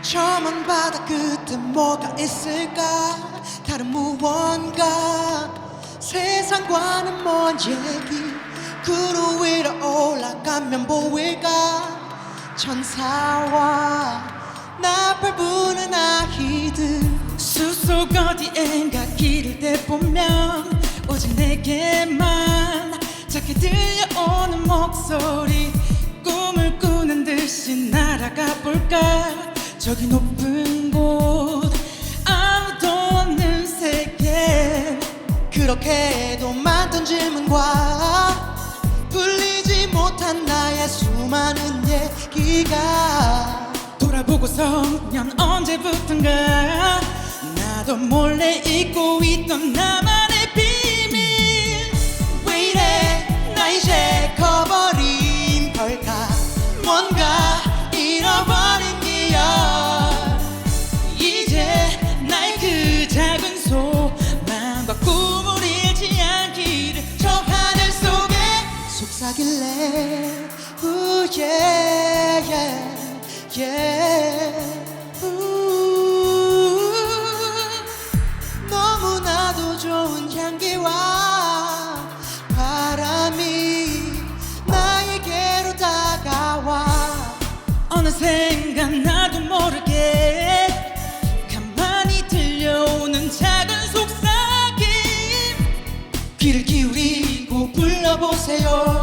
저먼 바다 끝에 뭐가 있을까? 다른 무언가? 세상과는 먼 얘기. 구름 위로 올라가면 보일까? 천사와 나팔 부는 아이들. 숲속 어디엔가 길을 대보면 오직 내게만 작게 들려오는 목소리. 꿈을 꾸는 듯이 날아가 볼까? 저기 높은 곳 아무도 없는 세계. 그렇게도 많던 질문과 풀리지 못한 나의 수많은 얘기가 돌아보고서면 언제부턴가 나도 몰래 잊고 있던 나만 뭔가 잃어버린 기억. 이제 나의 그 작은 소망과 꿈을 잃지 않기를 저 하늘 속에 속삭일래. 우 yeah yeah yeah 어느샌가 나도 모르게 가만히 들려오는 작은 속삭임. 귀를 기울이고 불러보세요